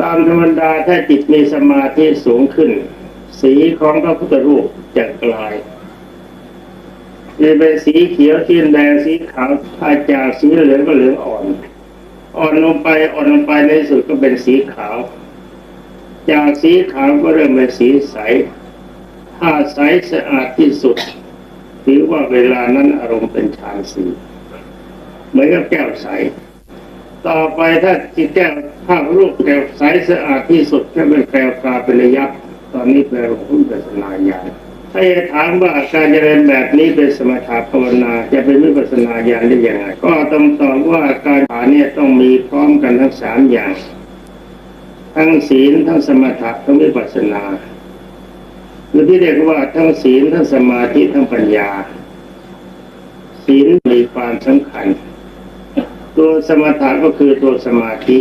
ตามธรรมดาถ้าจิตมีสมาธิสูงขึ้น สีของพระพุทธรูปจะกลายจะเป็นสีเขียวสีแดงสีขาวถ้าจากสีเหลืองก็เหลืองอ่อน อ่อนลงไปอ่อนลงไปในสุดก็เป็นสีขาว จากสีขาวก็เริ่มเป็นสีใส ถ้าใสสะอาดที่สุดถือว่าเวลานั้นอารมณ์เป็นฌานสีเหมือนกับแก้วใส ต่อไปถ้าจิตแก้วภาพรูปแก้วใสสะอาดที่สุดก็เป็นแก้วกาเป็นระยะตอนนี้เป็นรูปเป็นสนาญาณถ้าจะถามว่าการเจริญแบบนี้เป็นสมถะภาวนาจะเป็นวิปัสสนาญาณได้ยังไงก็ต้องตอบว่าการฐานเนี่ยต้องมีพร้อมกันทั้งสามอย่าง ทั้งศีลทั้งสมถะทั้งวิปัสนาหรือที่เรียกว่าทั้งศีลทั้งสมาธิทั้งปัญญา ศีลมีความสำคัญ ตัวสมถะก็คือตัวสมาธิ